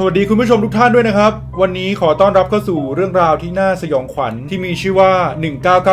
สวัสดีคุณผู้ชมทุกท่านด้วยนะครับ วันนี้ขอต้อนรับเข้าสู่เรื่องราวที่น่าสยองขวัญที่มีชื่อว่า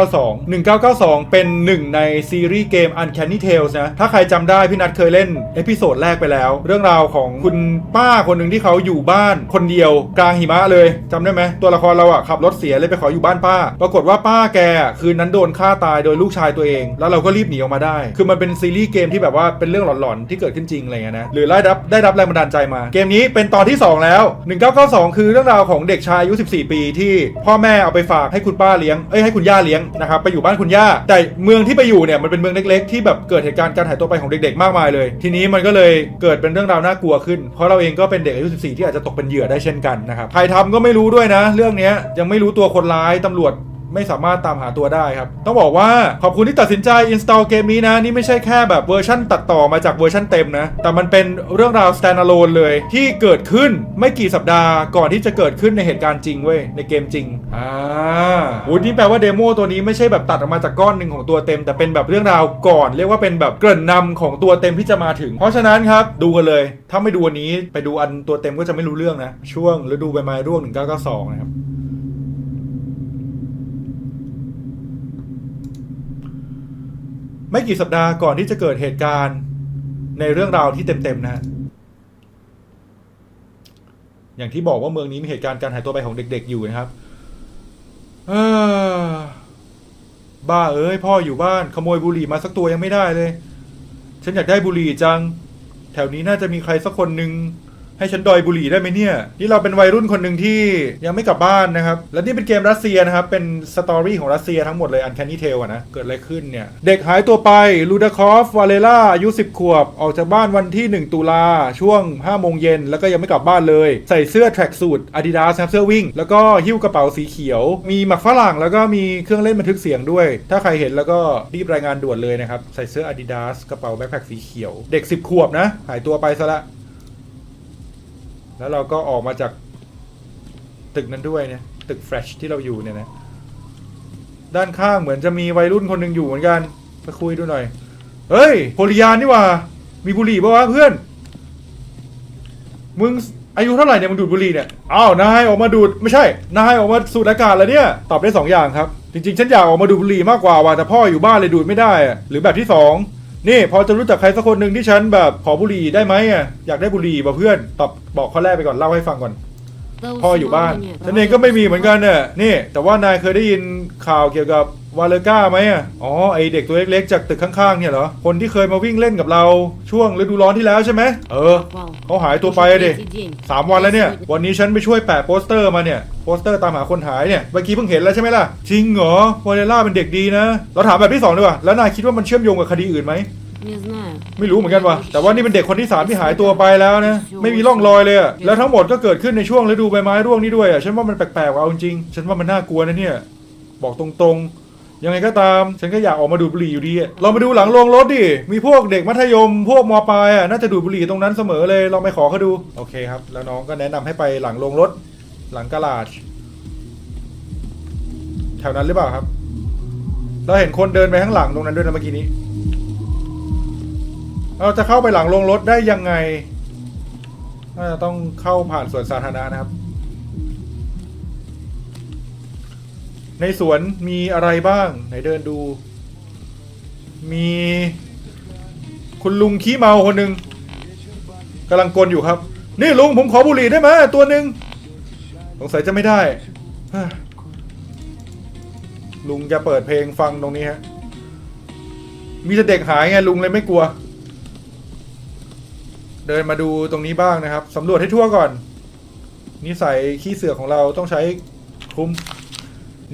1992 1992 เป็นหนึ่งในซีรีส์เกม Uncanny Tales นะ ถ้าใครจำได้พี่นัทเคยเล่นเอพิโซดแรกไปแล้ว เรื่องราวของคุณป้าคนหนึ่งที่เขาอยู่บ้านคนเดียว กลางหิมะเลยจำได้ไหม ตัวละครเราอะขับรถเสียเลยไปขออยู่บ้านป้า ปรากฏว่าป้าแกคืนนั้นโดนฆ่าตายโดยลูกชายตัวเอง แล้วเราก็รีบหนีออกมาได้ คือมันเป็นซีรีส์เกมที่แบบว่าเป็นเรื่องหลอนๆที่เกิดขึ้นจริงอะไรเงี้ยนะหรือได้รับได้รับแรงบันดาลใจมา เกมนี้เป็นตอนที่2แล้ว 1992 คือเรื่องราวของเด็กชายอายุ 14 ปีที่พ่อแม่เอาไปฝากให้คุณป้าเลี้ยง เอ้ยให้คุณย่าเลี้ยงนะครับไปอยู่บ้านคุณย่า แต่เมืองที่ไปอยู่เนี่ยมันเป็นเมืองเล็กๆ ที่แบบเกิดเหตุการณ์การหายตัวไปของเด็กๆ มากมายเลย ทีนี้มันก็เลยเกิดเป็นเรื่องราวน่ากลัวขึ้น เพราะเราเองก็เป็นเด็กอายุ 14 ที่อาจจะตกเป็นเหยื่อได้เช่นกันนะครับ ใครทำก็ไม่รู้ด้วยนะ เรื่องนี้ยยังไม่รู้ตัวคนร้ายตำรวจ ไม่สามารถตามหาตัวได้ครับ ต้องบอกว่าขอบคุณที่ตัดสินใจ install เกมนี้นะ นี่ไม่ใช่แค่แบบเวอร์ชั่นตัดต่อมาจากเวอร์ชั่นเต็มนะ แต่มันเป็นเรื่องราว standalone เลย ที่เกิดขึ้นไม่กี่สัปดาห์ก่อนที่จะเกิดขึ้นในเหตุการณ์จริงเว้ยในเกมจริงอ่าโอ้นี่แปลว่าเดโมตัวนี้ไม่ใช่แบบตัดออกมาจากก้อนหนึ่งของตัวเต็ม แต่เป็นแบบเรื่องราวก่อนเรียกว่าเป็นแบบเกริ่นนำของตัวเต็มที่จะมาถึง เพราะฉะนั้นครับดูกันเลย ถ้าไม่ดูอันนี้ไปดูอันตัวเต็มก็จะไม่รู้เรื่องนะช่วงฤดูใบไม้ร่วง1992นะครับ ไม่กี่สัปดาห์ก่อนที่จะเกิดเหตุการณ์ในเรื่องราวที่เต็มๆนะฮะอย่างที่บอกว่าเมืองนี้มีเหตุการณ์การหายตัวไปของเด็ก ๆ อยู่นะครับบ้าเอ้ยพ่ออยู่บ้านขโมยบุหรี่มาสักตัวยังไม่ได้เลย ฉันอยากได้บุหรี่จัง แถวนี้น่าจะมีใครสักคนหนึ่ง ให้ฉันดอยบุหรี่ได้ไหมเนี่ย นี่เราเป็นวัยรุ่นคนหนึ่งที่ยังไม่กลับบ้านนะครับ และนี่เป็นเกมรัสเซียนะครับ เป็นสตอรี่ของรัสเซียทั้งหมดเลยอันแคนนี่เทลอะนะ เกิดอะไรขึ้นเนี่ย เด็กหายตัวไปลูดาคอฟวาเลล่าอายุ 10 ขวบ ออกจากบ้านวันที่ 1 ตุลาช่วง 5 โมงเย็น แล้วก็ยังไม่กลับบ้านเลย ใส่เสื้อแทร็กสูทอาดิดาสครับเสื้อวิ่ง แล้วก็หิ้วกระเป๋าสีเขียว มีหมักฝรั่งแล้วก็มีเครื่องเล่นบันทึกเสียงด้วย ถ้าใครเห็นแล้วก็รีบรายงานด่วนเลยนะครับใส่เสื้ออาดิดาสกระเป๋าแบ็คแพคสีเขียว เด็ก 10 ขวบนะหายตัวไปซะละ แล้วเราก็ออกมาจากตึกนั้นด้วยเนี่ยตึกแฟรชที่เราอยู่เนี่ยนะด้านข้างเหมือนจะมีวัยรุ่นคนหนึ่งอยู่เหมือนกันไปคุยดูหน่อย เฮ้ยโพลิยานนี่ว่า มีบุหรี่ปะวะเพื่อน มึงอายุเท่าไหร่เนี่ยมึงดูดบุหรี่เนี่ยอ้าวนายออกมาดูดไม่ใช่นายออกมาสูดอากาศแล้วเนี่ยตอบได้สองอย่างครับ จริงๆ ฉันอยากออกมาดูดบุหรี่มากกว่าว่ะแต่พ่ออยู่บ้านเลยดูดไม่ได้อะหรือแบบที่สอง นี่พอจะรู้จักใครสักคนหนึ่งที่ฉันแบบขอบุหรี่ได้ไหมอะอยากได้บุหรี่ป่ะเพื่อนตอบบอกข้อแรกไปก่อนเล่าให้ฟังก่อน พ่ออยู่บ้านฉันเองก็ไม่มีเหมือนกันเนี่ยนี่ แต่ว่านายเคยได้ยินข่าวเกี่ยวกับ วาเลก้าไหมอ๋อ ไอเด็กตัวเล็กๆจากตึกข้างๆ เนี่ยเหรอ คนที่เคยมาวิ่งเล่นกับเราช่วงฤดูร้อนที่แล้วใช่ไหม เออ เขาหายตัวไปอะดิสามวันแล้วเนี่ย วันนี้ฉันไปช่วยแปะโปสเตอร์มาเนี่ย โปสเตอร์ตามหาคนหายเนี่ย เมื่อกี้เพิ่งเห็นแล้วใช่ไหมล่ะ จริงเหรอ วาเลล่าเป็นเด็กดีนะ เราถามแบบที่สองดีกว่า แล้วนายคิดว่ามันเชื่อมโยงกับคดีอื่นไหมไม่รู้เหมือนกันว่ะ แต่ว่านี่เป็นเด็กคนที่สามที่หายตัวไปแล้วนะ ไม่มีร่องรอยเลยแล้วทั้งหมดก็เกิดขึ้นในช่วงฤดูใบไม้ร่วงนี่ด้วยอะฉันว่ามันแปลกๆว่ะเอาจริง ฉันว่ามันน่ากลัวนะเนี่ย บอกตรง ยังไงก็ตามฉันก็อยากออกมาดูดบุหรี่อยู่ดีอะเรามาดูหลังโรงรถดิ มีพวกเด็กมัธยม พวกมปลายอะน่าจะดูดบุหรี่ตรงนั้นเสมอเลยลองไปขอเขาดู โอเคครับ แล้วน้องก็แนะนำให้ไปหลังโรงรถ หลังกลาดแถวนั้นหรือเปล่าครับ เราเห็นคนเดินไปข้างหลังตรงนั้นด้วยนะเมื่อกี้นี้ เราจะเข้าไปหลังโรงรถได้ยังไงน่าจะต้องเข้าผ่านสวนสาธารณะนะครับ ในสวนมีอะไรบ้าง ไหนเดินดู มีคุณลุงขี้เมาคนหนึ่งกำลังกลอยู่ครับ นี่ลุงผมขอบุหรี่ได้ไหมตัวหนึ่งสงสัยจะไม่ได้ ลุงจะเปิดเพลงฟังตรงนี้ฮะ มีแต่เด็กหายไงลุงเลยไม่กลัว เดินมาดูตรงนี้บ้างนะครับสำรวจให้ทั่วก่อนนิสัยขี้เสือของเราต้องใช้คุ้ม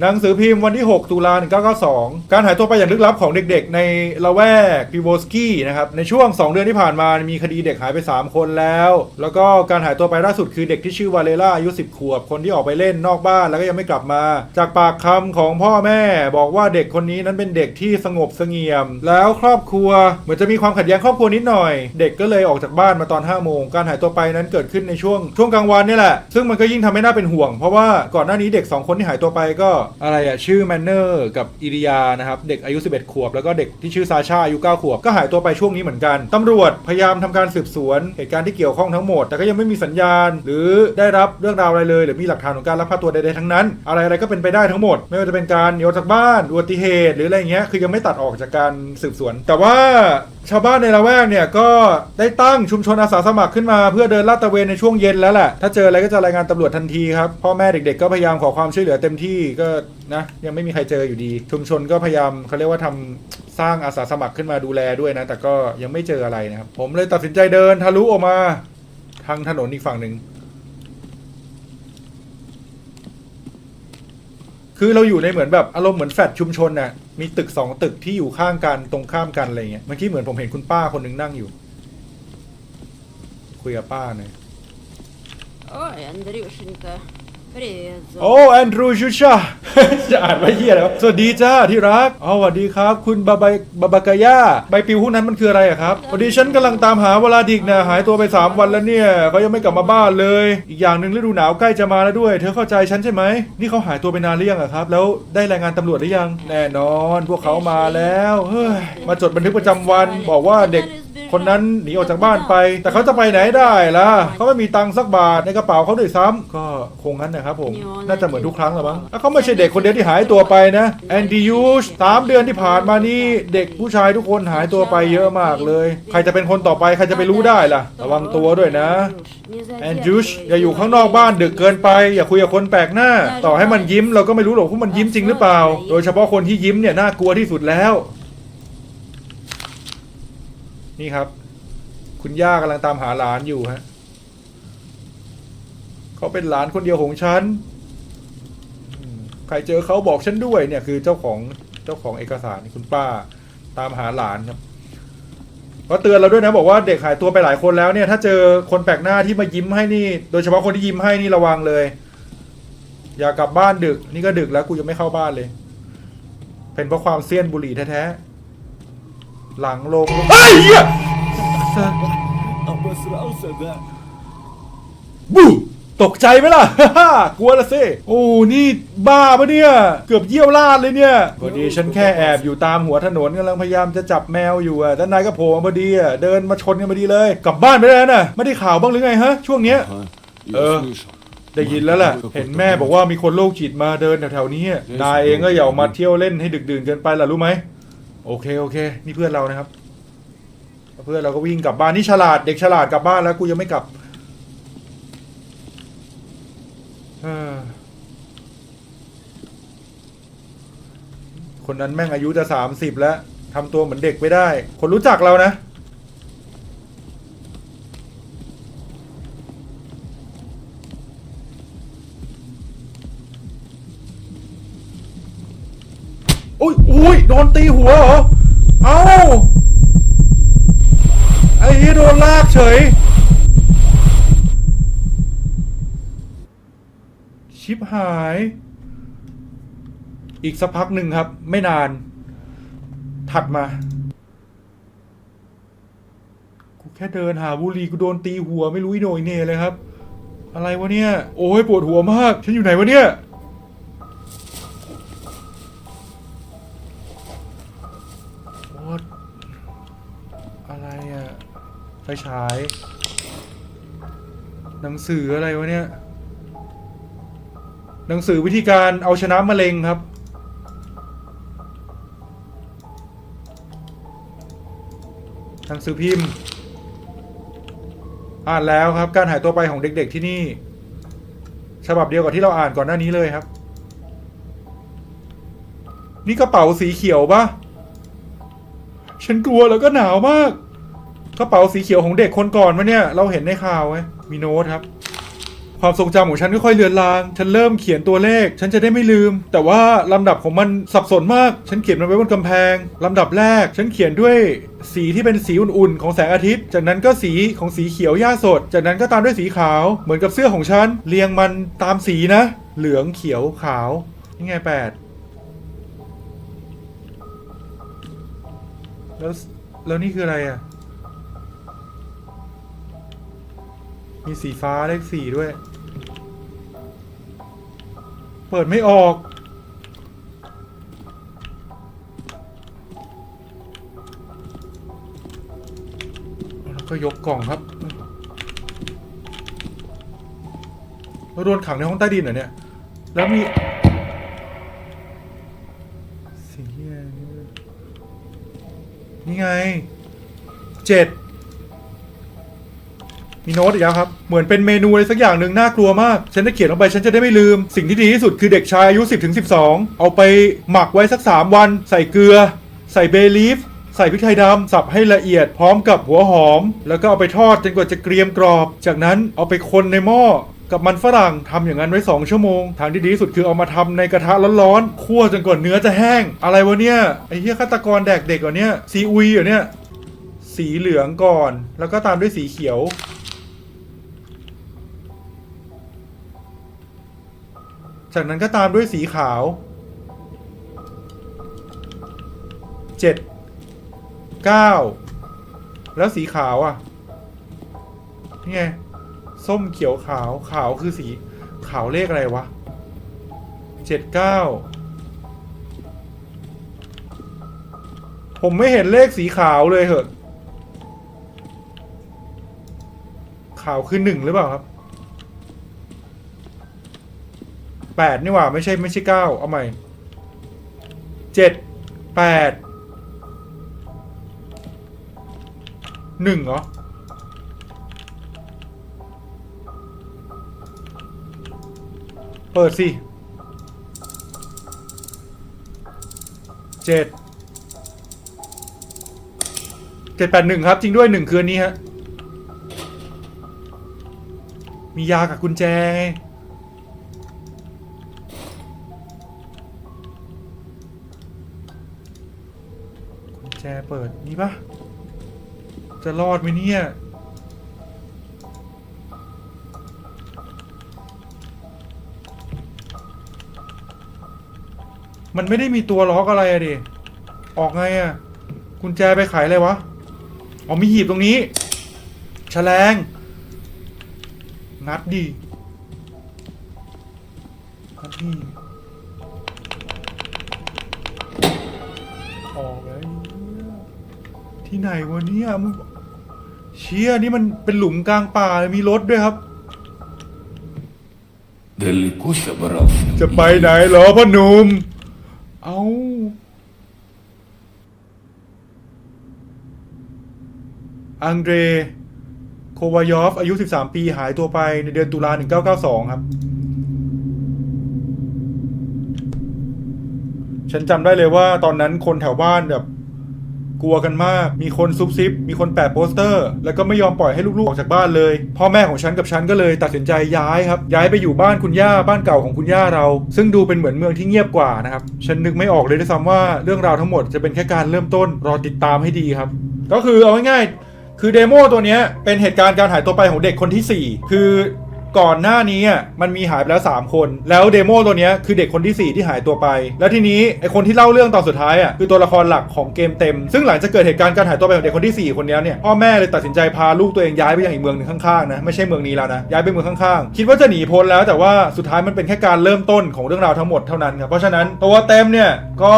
หนังสือพิมพ์วันที่ 6 ตุลา1992 การหายตัวไปอย่างลึกลับของเด็กๆ ในละแวกพิโวสกี้นะครับ ในช่วง 2 เดือนที่ผ่านมา มีคดีเด็กหายไป 3 คนแล้ว แล้วก็การหายตัวไปล่าสุดคือเด็กที่ชื่อวาเลล่าอายุ 10 ขวบ คนที่ออกไปเล่นนอกบ้านแล้วก็ยังไม่กลับมา จากปากคำของพ่อแม่บอกว่าเด็กคนนี้นั้นเป็นเด็กที่สงบเสงี่ยม แล้วครอบครัวเหมือนจะมีความขัดแย้งครอบครัวนิดหน่อย เด็กก็เลยออกจากบ้านมาตอน5โมงการหายตัวไปนั้นเกิดขึ้นในช่วงช่วงกลางวันนี่แหละ ซึ่งมันก็ยิ่งทำให้น่าเป็นห่วง เพราะว่าก่อนหน้านี้เด็ก 2 คนที่หายตัวไปก็อะไรอะชื่อแมนเนอร์กับอิริยานะครับ เด็กอายุ 11 ขวบ แล้วก็เด็กที่ชื่อซาชาอายุ 9 ขวบ ก็หายตัวไปช่วงนี้เหมือนกัน ตำรวจพยายามทำการสืบสวนเหตุการณ์ที่เกี่ยวข้องทั้งหมด แต่ก็ยังไม่มีสัญญาณ หรือได้รับเรื่องราวอะไรเลย หรือมีหลักฐานของการลักพาตัวใดๆทั้งนั้น อะไรอะไรก็เป็นไปได้ทั้งหมด ไม่ว่าจะเป็นการหนีออกจากบ้านอุบัติเหตุหรืออะไรเงี้ยคือยังไม่ตัดออกจากการสืบสวน แต่ว่าชาวบ้านในละแวกเนี่ยก็ได้ตั้งชุมชนอาสาสมัครขึ้นมาเพื่อเดินลาดตระเวนในช่วงเย็นแล้วแหละถ้าเจออะไรก็จะรายงานตำรวจทันทีครับพ่อแม่เด็กๆก็พยายามขอความช่วยเหลือเต็มที่ก็นะยังไม่มีใครเจออยู่ดี ชุมชนก็พยายามเขาเรียกว่าทำสร้างอาสาสมัครขึ้นมาดูแลด้วยนะ แต่ก็ยังไม่เจออะไรนะครับ ผมเลยตัดสินใจเดินทะลุออกมาทางถนนอีกฝั่งหนึ่ง คือเราอยู่ในเหมือนแบบอารมณ์เหมือนแฟลตชุมชนน่ะ มีตึกสองตึกที่อยู่ข้างกันตรงข้ามกันอะไรเงี้ย เมื่อกี้เหมือนผมเห็นคุณป้าคนหนึงนั่งอยู่ คุยกับป้าหน่อย Ой, Андрюшенька, Preso. Oh, Andrew Shusha จะอ่านว่เฮียแล้วะสวัสดีจ้าที่รักอ๋อสวัสดีครับ คุณบาบายบาบากาย่าใบปลิวพวกนั้นมันคืออะไรครับพอดีฉันกำลังตามหาเวลาดิกนะหายตัวไปสามวันแล้วเนี่ยเขายังไม่กลับมาบ้านเลย อีกอย่างหนึ่งฤดูหนาวใกล้จะมาแล้วด้วย เธอเข้าใจฉันใช่ไหม นี่เขาหายตัวไปนานหรือยังครับ แล้วได้รายงานตำรวจหรือยัง แน่นอน พวกเขามาแล้ว เฮ้ย มาจดบันทึกประจำวันบอกว่าเด็ก คนนั้นหนีออกจากบ้านไป แต่เขาจะไปไหนได้ล่ะเขาไม่มีตังค์สักบาทในกระเป๋าเขาด้วยซ้ำก็คงงั้นนะครับผม น่าจะเหมือนทุกครั้งแหละมั้งแล้วเขาไม่ใช่เด็กคนเดียวที่หายตัวไปนะแอนดี้ยูชสามเดือนที่ผ่านมานี่เด็กผู้ชายทุกคนหายตัวไปเยอะมากเลย ใครจะเป็นคนต่อไปใครจะไปรู้ได้ล่ะ ระวังตัวด้วยนะ แอนจูชอย่าอยู่ข้างนอกบ้านดึกเกินไป อย่าคุยกับคนแปลกหน้า ต่อให้มันยิ้มเราก็ไม่รู้หรอกว่ามันยิ้มจริงหรือเปล่า โดยเฉพาะคนที่ยิ้มเนี่ยน่ากลัวที่สุดแล้ว นี่ครับ คุณย่ากำลังตามหาหลานอยู่ฮะเขาเป็นหลานคนเดียวของฉันใครเจอเขาบอกฉันด้วยเนี่ยคือเจ้าของเจ้าของเอกสารคุณป้าตามหาหลานครับก็เตือนเราด้วยนะบอกว่าเด็กหายตัวไปหลายคนแล้วเนี่ย ถ้าเจอคนแปลกหน้าที่มายิ้มให้นี่ โดยเฉพาะคนที่ยิ้มให้นี่ระวังเลย อย่ากลับบ้านดึก นี่ก็ดึกแล้วกูยังไม่เข้าบ้านเลย เป็นเพราะความเซียนบุหรี่แท้ๆ หลังลงเฮ้ยเหี้ยบูตกใจไหมล่ะ กลัวละสิโอ้ นี่บ้าปะเนี่ย เกือบเยี่ยวลาดเลยเนี่ยพอดีฉันแค่แอบอยู่ตามหัวถนนกำลังพยายามจะจับแมวอยู่อะแต่นายก็โผล่พอดีอะเดินมาชนกันพอดีเลย กลับบ้านไม่ได้น่ะไม่ได้ข่าวบ้างหรือไงฮะ ช่วงเนี้ย เออ ได้ยินแล้วล่ะ เห็นแม่บอกว่ามีคนโรคจิตมาเดินแถวๆนี้ นายเองก็อย่าออกมาเที่ยวเล่นให้ดึกดื่นเกินไปล่ะรู้ไหม โอเคโอเค นี่เพื่อนเรานะครับ เพื่อนเราก็วิ่งกลับบ้านนี่ฉลาดเด็กฉลาดกลับบ้านแล้วกูยังไม่กลับคนนั้นแม่งอายุจะสามสิบแล้วทำตัวเหมือนเด็กไม่ได้ คนรู้จักเรานะ โดนตีหัวเหรอ เอ้า ไอ้เหี้ยโดนลากเฉย ชิบหาย อีกสักพักหนึ่งครับ ไม่นาน ถัดมา กูแค่เดินหาบุรีกูโดนตีหัวไม่รู้อีโหนยเน่เลยครับ อะไรวะเนี่ย โอ้ยปวดหัวมาก ฉันอยู่ไหนวะเนี่ย ฉาย หนังสืออะไรวะเนี่ย หนังสือวิธีการเอาชนะมะเร็งครับ หนังสือพิมพ์ อ่านแล้วครับ การหายตัวไปของเด็ก ๆที่นี่ ฉบับเดียวกับที่เราอ่านก่อนหน้านี้เลยครับ นี่กระเป๋าสีเขียวปะฉันกลัวแล้วก็หนาวมาก กระเป๋าสีเขียวของเด็กคนก่อนวะเนี่ย เราเห็นในข่าวไว้มีโน้ตครับ ความทรงจำของฉันค่อยๆเลือนลาง ฉันเริ่มเขียนตัวเลข ฉันจะได้ไม่ลืม แต่ว่าลำดับของมันสับสนมาก ฉันเขียนมันไว้บนกำแพงลำดับแรก ฉันเขียนด้วยสีที่เป็นสีอุ่นๆ ของแสงอาทิตย์ จากนั้นก็สีของสีเขียวหญ้าสด จากนั้นก็ตามด้วยสีขาว เหมือนกับเสื้อของฉัน เรียงมันตามสีนะ เหลืองเขียวขาว นี่ไงแปดแล้วแล้วนี่คืออะไรอะ มีสีฟ้าเลขสี่ด้วย เปิดไม่ออก แล้วก็ยกกล่องครับเราโดนขังในห้องใต้ดินเหรอเนี่ย แล้วมีสิ่งที่นี่ไงเจ็ด มีโน้ตอีกแล้วครับ เหมือนเป็นเมนูอะไรสักอย่างหนึ่งน่ากลัวมาก ฉันจะเขียนลงไปฉันจะได้ไม่ลืม สิ่งที่ดีที่สุดคือเด็กชายอายุ 10 ถึง 12 เอาไปหมักไว้สัก 3 วัน ใส่เกลือ ใส่เบลีฟ ใส่พริกไทยดำสับให้ละเอียดพร้อมกับหัวหอม แล้วก็เอาไปทอดจนกว่าจะเกรียมกรอบ จากนั้นเอาไปคนในหม้อกับมันฝรั่งทำอย่างนั้นไว้ 2 ชั่วโมง ทางที่ดีที่สุดคือเอามาทำในกระทะร้อนๆคั่วจนกว่าเนื้อจะแห้ง อะไรวะเนี่ยไอ้เหี้ยฆาตกรแดกเด็กเหรอเนี่ยซีอุยเหรอเนี่ยสีเหลืองก่อน แล้วก็ตามด้วยสีเขียว จากนั้นก็ตามด้วยสีขาว เจ็ด เก้า แล้วสีขาวอะ นี่ไง ส้มเขียวขาว ขาวคือสีขาวเลขอะไรวะ เจ็ดเก้า ผมไม่เห็นเลขสีขาวเลยเหอะ ขาวคือหนึ่งหรือเปล่าครับ แปดนี่หว่า ไม่ใช่ไม่ใช่เก้าเอาใหม่เจ็ดแปดหนึ่งเหรอเปิดสิเจ็ดเจ็ดแปดหนึ่งครับ จริงด้วยหนึ่งคืนนี้ฮะ มียากับกุญแจไง กุญแจ เปิด นี่ปะจะรอดไหมเนี่ยมันไม่ได้มีตัวล็อกอะไรอะดิ ออกไงอะกุญแจไปขายอะไรวะ อ๋อมีหีบตรงนี้แฉลง งัดดีงัดดี ไหนวะเนี่ยมึงเชี่ยนี่มันเป็นหลุมกลางป่าเลยมีรถด้วยครับ Далеко собрался? จะไปไหนเหรอพ่อหนุ่ม เอาอังเดร โควายอฟ อายุ 13 ปีหายตัวไปในเดือนตุลา1992 ครับ ฉันจำได้เลยว่าตอนนั้นคนแถวบ้านแบบ กลัวกันมาก มีคนซุบซิบ มีคนแปะโปสเตอร์ แล้วก็ไม่ยอมปล่อยให้ลูกๆออกจากบ้านเลย พ่อแม่ของฉันกับฉันก็เลยตัดสินใจย้ายครับ ย้ายไปอยู่บ้านคุณย่า บ้านเก่าของคุณย่าเรา ซึ่งดูเป็นเหมือนเมืองที่เงียบกว่านะครับ ฉันนึกไม่ออกเลยด้วยซ้ำว่าเรื่องราวทั้งหมดจะเป็นแค่การเริ่มต้น รอติดตามให้ดีครับ ก็คือเอาง่ายๆ คือเดโมตัวนี้เป็นเหตุการณ์การหายตัวไปของเด็กคนทีสี่4 คือ ก่อนหน้านี้อะมันมีหายไปแล้ว 3 คน แล้วเดโมตัวเนี้ยคือเด็กคนทีสี่ 4 ที่หายตัวไป แล้วทีนี้ไอคนที่เล่าเรื่องตอนสุดท้ายอะคือตัวละครหลักของเกมเต็ม ซึ่งหลังจากเกิดเหตุการณ์การหายตัวไปของเด็กคนทีสี่4 คนนี้เนี่ยพ่อแม่เลยตัดสินใจพาลูกตัวเองย้ายไปยังอีกเมืองหนึ่งข้างๆนะไม่ใช่เมืองนี้แล้วนะย้ายไปเมืองข้างๆ คิดว่าจะหนีพ้นแล้วแต่ว่าสุดท้ายมันเป็นแค่การเริ่มต้นของเรื่องราวทั้งหมดเท่านั้นครับเพราะฉะนั้นตัวเต็มเนี่ยก็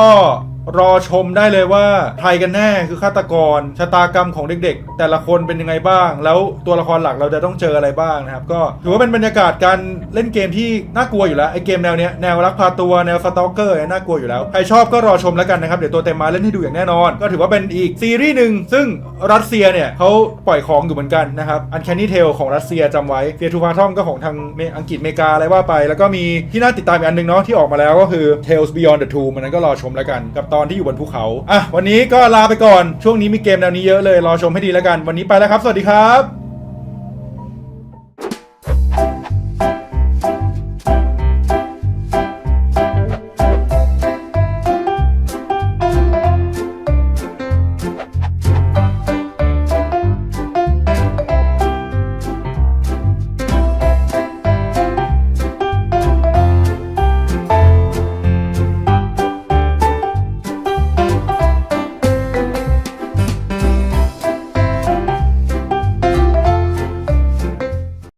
รอชมได้เลยว่าใครกันแน่คือฆาตกรชะตากรรมของเด็กๆ แต่ละคนเป็นยังไงบ้าง แล้วตัวละครหลักเราจะต้องเจออะไรบ้างนะครับ ก็ถือว่าเป็นบรรยากาศการเล่นเกมที่น่ากลัวอยู่แล้วไอเกมแนวเนี้ยแนวรักพาตัวแนวสตอกเกอร์น่ากลัวอยู่แล้วใครชอบก็รอชมแล้วกันนะครับเดี๋ยวตัวเต็มมาเล่นให้ดูอย่างแน่นอน ก็ถือว่าเป็นอีกซีรีส์หนึ่งซึ่งรัสเซียเนี่ยเขาปล่อยของอยู่เหมือนกันนะครับอันแคนนี่เทลของรัสเซียจำไว้เฟียทูฟาทอมก็ของทางอังกฤษอเมริกาอะไรว่าไป แล้วก็มีที่น่าติดตามอีกอันหนึ่งเนาะที่ออกมาแล้วก็คือ Tales Beyond the Tomb อันนั้นก็รอชมแล้วกันกับตอนที่อยู่บนภูเขาอะวันนี้ก็ลาไปก่อนช่วงนี้มีเกมแนวนี้เยอะเลยรอชมให้ดีแล้วกัน วันนี้ไปแล้วครับ สวัสดีครับ